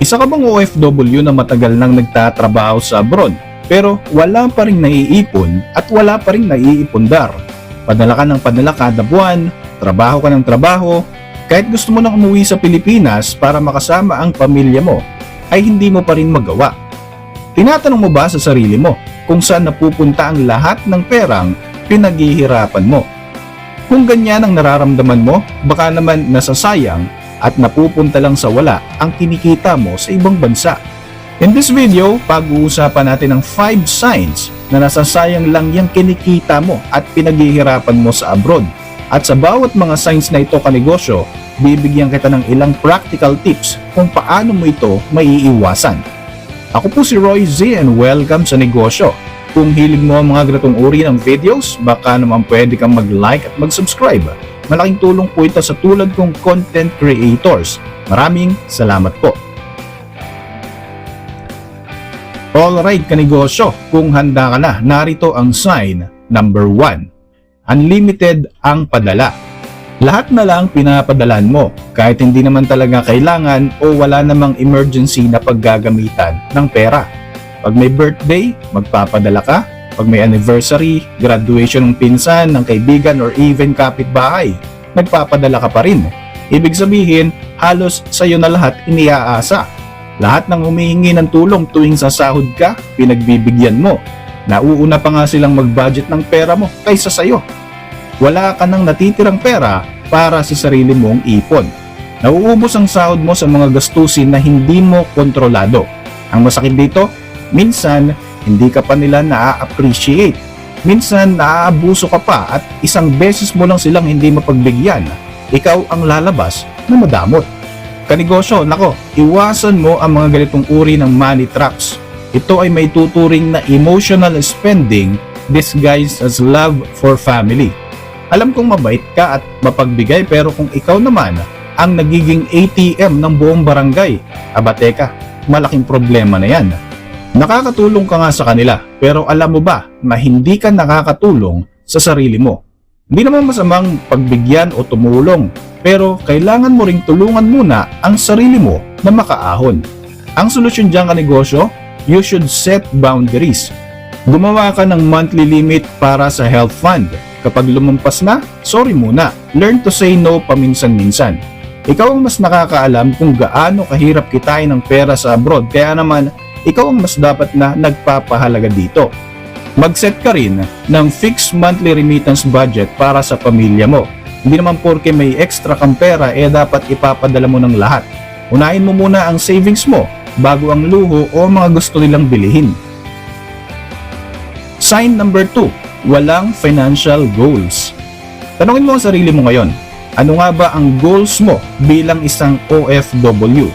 Isa ka bang OFW na matagal nang nagtatrabaho sa abroad pero wala pa rin naiipon at wala pa rin naiipundar? Padala ka ng padala kada buwan, trabaho ka ng trabaho, kahit gusto mo nang umuwi sa Pilipinas para makasama ang pamilya mo, ay hindi mo pa rin magawa. Tinatanong mo ba sa sarili mo kung saan napupunta ang lahat ng perang pinaghihirapan mo? Kung ganyan ang nararamdaman mo, baka naman nasasayang at napupunta lang sa wala ang kinikita mo sa ibang bansa. In this video, pag-uusapan natin ang 5 signs na nasasayang lang yung kinikita mo at pinaghihirapan mo sa abroad. At sa bawat mga signs na ito kanegosyo, bibigyan kita ng ilang practical tips kung paano mo ito maiiwasan. Ako po si Roy Z and welcome sa negosyo. Kung hilig mo ang mga ganitong uri ng videos, baka naman pwede kang mag-like at mag-subscribe. Malaking tulong po ito sa tulad kong content creators. Maraming salamat po. Alright kanegosyo, kung handa ka na, narito ang sign number 1. Unlimited ang padala. Lahat na lang pinapadalan mo kahit hindi naman talaga kailangan o wala namang emergency na paggagamitan ng pera. Pag may birthday, magpapadala ka. Pag may anniversary, graduation ng pinsan, ng kaibigan or even kapitbahay, nagpapadala ka pa rin. Ibig sabihin, halos sa'yo na lahat iniaasa. Lahat ng humihingi ng tulong tuwing sasahod ka, pinagbibigyan mo. Nauuna pa nga silang mag-budget ng pera mo kaysa sa'yo. Wala ka nang natitirang pera para sa sarili mong ipon. Nauubos ang sahod mo sa mga gastusin na hindi mo kontrolado. Ang masakit dito, minsan hindi ka pa nila na-appreciate. Minsan naaabuso ka pa at isang beses mo lang silang hindi mapagbigyan. Ikaw ang lalabas na madamot. Kanegosyo, nako, iwasan mo ang mga ganitong uri ng money traps. Ito ay may tuturing na emotional spending disguised as love for family. Alam kong mabait ka at mapagbigay pero kung ikaw naman ang nagiging ATM ng buong barangay, aba teka, malaking problema na yan. Nakakatulong ka nga sa kanila pero alam mo ba na hindi ka nakakatulong sa sarili mo. Hindi naman masamang pagbigyan o tumulong pero kailangan mo ring tulungan muna ang sarili mo na makaahon. Ang solusyon dyan ka negosyo, you should set boundaries. Gumawa ka ng monthly limit para sa health fund. Kapag lumampas na, sorry muna. Learn to say no paminsan-minsan. Ikaw ang mas nakakaalam kung gaano kahirap kitain ng pera sa abroad kaya naman ikaw ang mas dapat na nagpapahalaga dito. Mag-set ka rin ng fixed monthly remittance budget para sa pamilya mo. Hindi naman porke may extra kang pera eh dapat ipapadala mo ng lahat. Unahin mo muna ang savings mo bago ang luho o mga gusto nilang bilihin. Sign number 2, walang financial goals. Tanungin mo ang sarili mo ngayon, ano nga ba ang goals mo bilang isang OFW?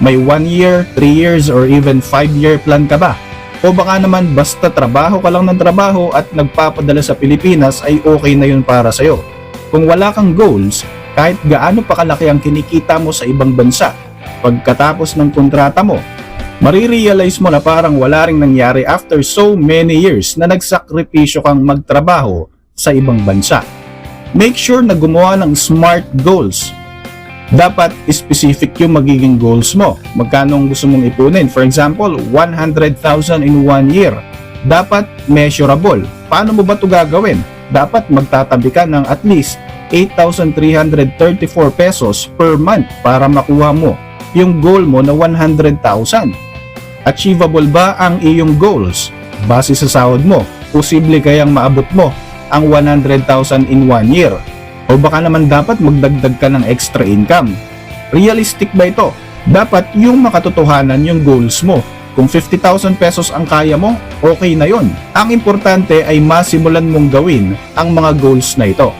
May 1 year, 3 years, or even 5 year plan ka ba? O baka naman basta trabaho ka lang ng trabaho at nagpapadala sa Pilipinas ay okay na yun para sa'yo. Kung wala kang goals, kahit gaano pa kalaki ang kinikita mo sa ibang bansa, pagkatapos ng kontrata mo, marirealize mo na parang wala ring nangyari after so many years na nagsakripisyo kang magtrabaho sa ibang bansa. Make sure na gumawa ng smart goals dapat specific yung magiging goals mo. Magkano ang gusto mong ipunin? For example, 100,000 in one year. Dapat measurable. Paano mo ba ito gagawin? Dapat magtatabi ka ng at least 8,334 pesos per month para makuha mo yung goal mo na 100,000. Achievable ba ang iyong goals? Base sa sahod mo, posible kayang maabot mo ang 100,000 in one year? O baka naman dapat magdagdag ka ng extra income. Realistic ba ito? Dapat yung makatotohanan yung goals mo. Kung 50,000 pesos ang kaya mo, okay na yon. Ang importante ay masimulan mong gawin ang mga goals na ito.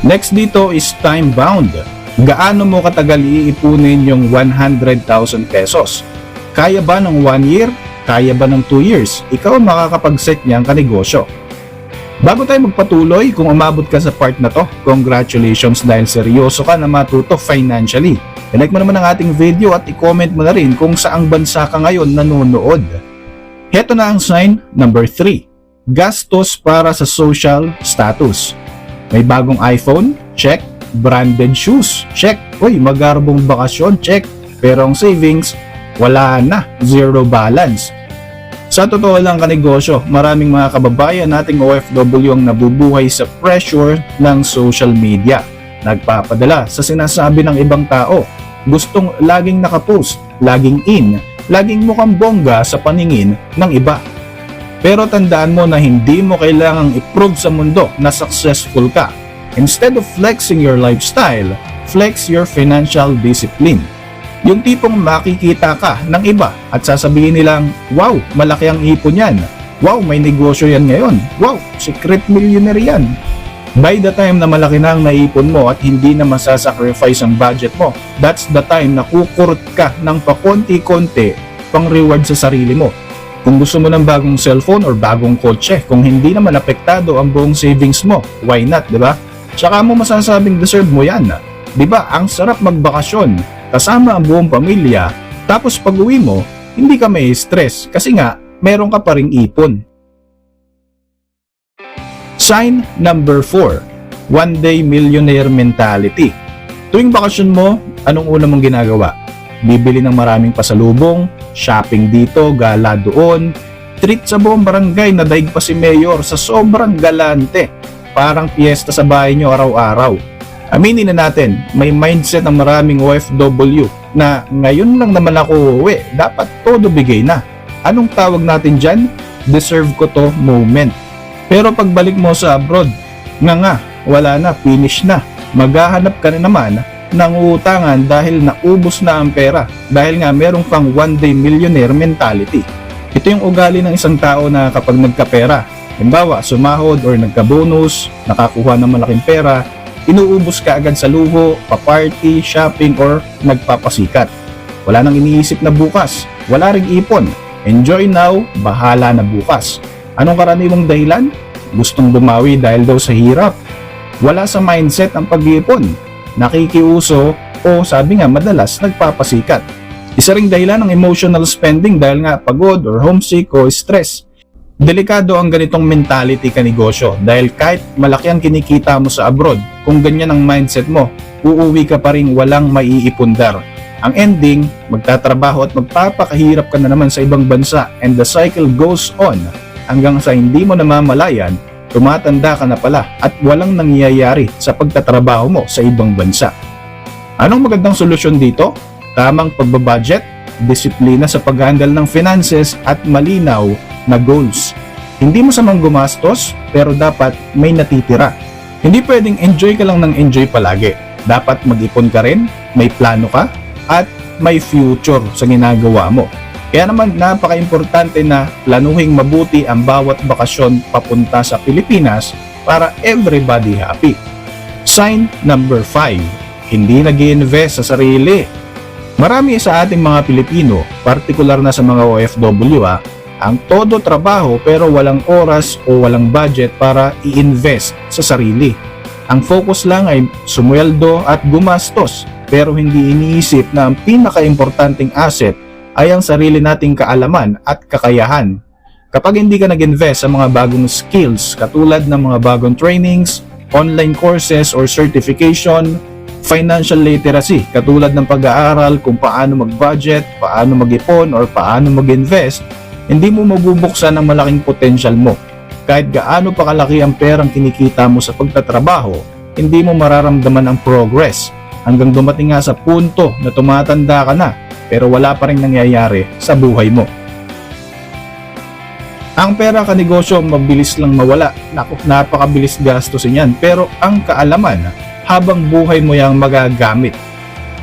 Next dito is time bound. Gaano mo katagal iipunin yung 100,000 pesos? Kaya ba ng 1 year? Kaya ba ng 2 years? Ikaw ang makakapag-set niyang kanegosyo. Bago tayo magpatuloy, kung umabot ka sa part na to, congratulations dahil seryoso ka na matuto financially. I-like mo naman ang ating video at i-comment mo na rin kung saang bansa ka ngayon nanonood. Heto na ang sign number 3. Gastos para sa social status. May bagong iPhone? Check. Branded shoes? Check. Uy, magarbong bakasyon? Check. Pero ang savings, wala na, zero balance. Sa totoo lang kanegosyo, maraming mga kababayan nating OFW ang nabubuhay sa pressure ng social media. Nagpapadala sa sinasabi ng ibang tao. Gustong laging nakapost, laging in, laging mukhang bongga sa paningin ng iba. Pero tandaan mo na hindi mo kailangang i-prove sa mundo na successful ka. Instead of flexing your lifestyle, flex your financial discipline. Yung tipong makikita ka ng iba at sasabihin nilang, wow, malaki ang ipon yan. Wow, may negosyo yan ngayon. Wow, secret millionaire yan. By the time na malaki na ang naipon mo at hindi na masasacrifice ang budget mo, that's the time na kukurot ka ng pakonti-konti pang reward sa sarili mo. Kung gusto mo ng bagong cellphone or bagong kotse, kung hindi naman apektado ang buong savings mo, why not, di ba? Tsaka mo masasabing deserve mo yan. Di ba, ang sarap magbakasyon, kasama ang buong pamilya, tapos pag uwi mo, hindi ka may stress kasi nga, meron ka pa ring ipon. Sign number 4, One Day Millionaire Mentality. Tuwing bakasyon mo, anong una mong ginagawa? Bibili ng maraming pasalubong, shopping dito, gala doon, treat sa buong barangay na daig pa si Mayor sa sobrang galante. Parang piyesta sa bahay nyo araw-araw. Aminin na natin, may mindset ng maraming OFW na ngayon lang naman ako uuwi, dapat todo bigay na. Anong tawag natin dyan? Deserve ko to moment. Pero pagbalik mo sa abroad, nga nga, wala na, finish na. Maghahanap ka na naman ng utangan dahil naubos na ang pera dahil nga meron kang one day millionaire mentality. Ito yung ugali ng isang tao na kapag nagkapera, halimbawa sumahod or nagka-bonus, nakakuha ng malaking pera, inuubos ka agad sa luho, pa-party, shopping or nagpapasikat. Wala nang iniisip na bukas, wala ring ipon. Enjoy now, bahala na bukas. Anong karaniwang dahilan? Gustong bumawi dahil daw sa hirap. Wala sa mindset ang pag-iipon. Nakikiuso o sabi nga madalas nagpapasikat. Isa ring dahilan ng emotional spending dahil nga pagod or homesick o stress. Delikado ang ganitong mentality ka negosyo dahil kahit malaki ang kinikita mo sa abroad, kung ganyan ang mindset mo, uuwi ka pa rin walang maiipundar. Ang ending, magtatrabaho at magpapakahirap ka na naman sa ibang bansa and the cycle goes on hanggang sa hindi mo namamalayan, tumatanda ka na pala at walang nangyayari sa pagtatrabaho mo sa ibang bansa. Anong magandang solusyon dito? Tamang pagbabudget, disiplina sa pag-handle ng finances at malinaw na goals. Hindi mo samang gumastos pero dapat may natitira. Hindi pwedeng enjoy ka lang ng enjoy palagi. Dapat mag-ipon ka rin, may plano ka, at may future sa ginagawa mo. Kaya naman napaka-importante na planuhin mabuti ang bawat bakasyon papunta sa Pilipinas para everybody happy. Sign number 5. Hindi nag invest sa sarili. Marami sa ating mga Pilipino, partikular na sa mga OFW ah, ang todo trabaho pero walang oras o walang budget para i-invest sa sarili. Ang focus lang ay sumweldo at gumastos pero hindi iniisip na ang pinaka-importanting asset ay ang sarili nating kaalaman at kakayahan. Kapag hindi ka nag-invest sa mga bagong skills katulad ng mga bagong trainings, online courses or certification, financial literacy katulad ng pag-aaral kung paano mag-budget, paano mag-ipon or paano mag-invest, hindi mo mabubuksan ang malaking potential mo. Kahit gaano pa kalaki ang perang kinikita mo sa pagtatrabaho, hindi mo mararamdaman ang progress hanggang dumating nga sa punto na tumatanda ka na pero wala pa rin nangyayari sa buhay mo. Ang pera ka negosyo mabilis lang mawala. Naku, napakabilis gastusin yan. Pero ang kaalaman, habang buhay mo yang magagamit.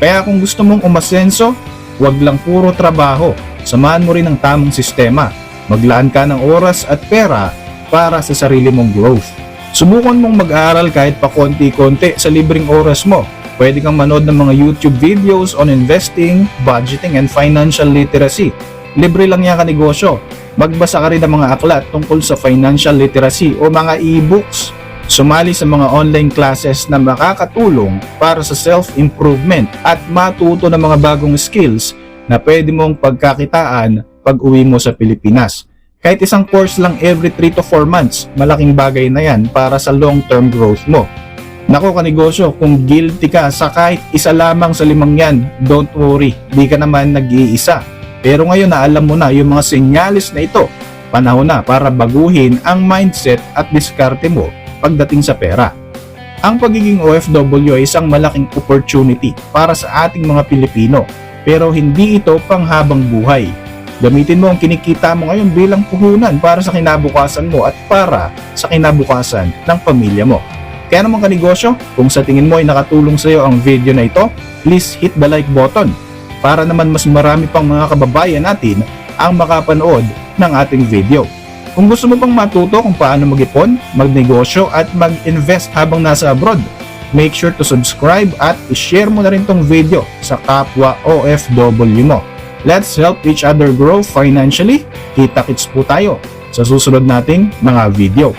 Kaya kung gusto mong umasenso, wag lang puro trabaho. Samahan mo rin ang tamang sistema. Maglaan ka ng oras at pera para sa sarili mong growth. Subukan mong mag-aaral kahit pa konti-konti sa libreng oras mo Pwede kang manood ng mga YouTube videos on investing, budgeting, and financial literacy. Libre lang yan ka negosyo. Magbasa ka rin ng mga aklat tungkol sa financial literacy o mga e-books. Sumali sa mga online classes na makakatulong para sa self-improvement at matuto ng mga bagong skills na pwede mong pagkakitaan pag uwi mo sa Pilipinas. Kahit isang course lang every 3 to 4 months, malaking bagay na yan para sa long-term growth mo. Nako kanegosyo, kung guilty ka sa kahit isa lamang sa limang yan, don't worry, di ka naman nag-iisa. Pero ngayon na alam mo na yung mga senyalis na ito, panahon na para baguhin ang mindset at diskarte mo pagdating sa pera. Ang pagiging OFW ay isang malaking opportunity para sa ating mga Pilipino pero hindi ito panghabang buhay. Gamitin mo ang kinikita mo ngayon bilang puhunan para sa kinabukasan mo at para sa kinabukasan ng pamilya mo. Kaya naman kanegosyo, kung sa tingin mo ay nakatulong sa iyo ang video na ito, please hit the like button para naman mas marami pang mga kababayan natin ang makapanood ng ating video. Kung gusto mo pang matuto kung paano mag-ipon, magnegosyo at mag-invest habang nasa abroad, make sure to subscribe at i-share mo na rin tong video sa kapwa OFW mo. Let's help each other grow financially. Kita-kits po tayo sa susunod nating mga video.